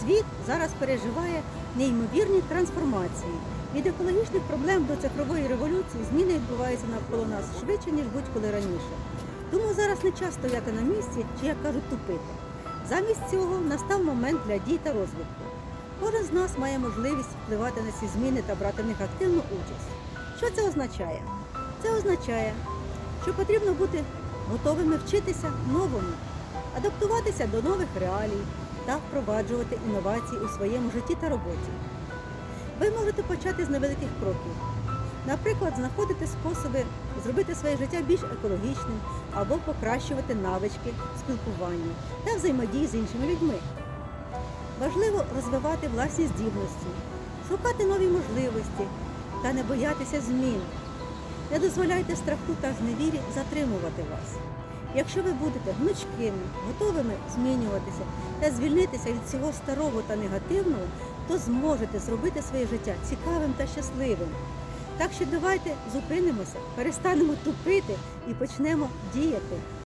Світ зараз переживає неймовірні трансформації. Від екологічних проблем до цифрової революції зміни відбуваються навколо нас швидше, ніж будь-коли раніше. Тому зараз не час стояти на місці чи, як кажуть, тупити. Замість цього настав момент для дій та розвитку. Кожен з нас має можливість впливати на ці зміни та брати в них активну участь. Що це означає? Це означає, що потрібно бути готовими вчитися новому, адаптуватися до нових реалій та впроваджувати інновації у своєму житті та роботі. Ви можете почати з невеликих кроків. Наприклад, знаходити способи зробити своє життя більш екологічним або покращувати навички спілкування та взаємодії з іншими людьми. Важливо розвивати власні здібності, шукати нові можливості та не боятися змін. Не дозволяйте страху та зневірі затримувати вас. Якщо ви будете гнучкими, готовими змінюватися та звільнитися від цього старого та негативного, то зможете зробити своє життя цікавим та щасливим. Так що давайте зупинимося, перестанемо тупити і почнемо діяти.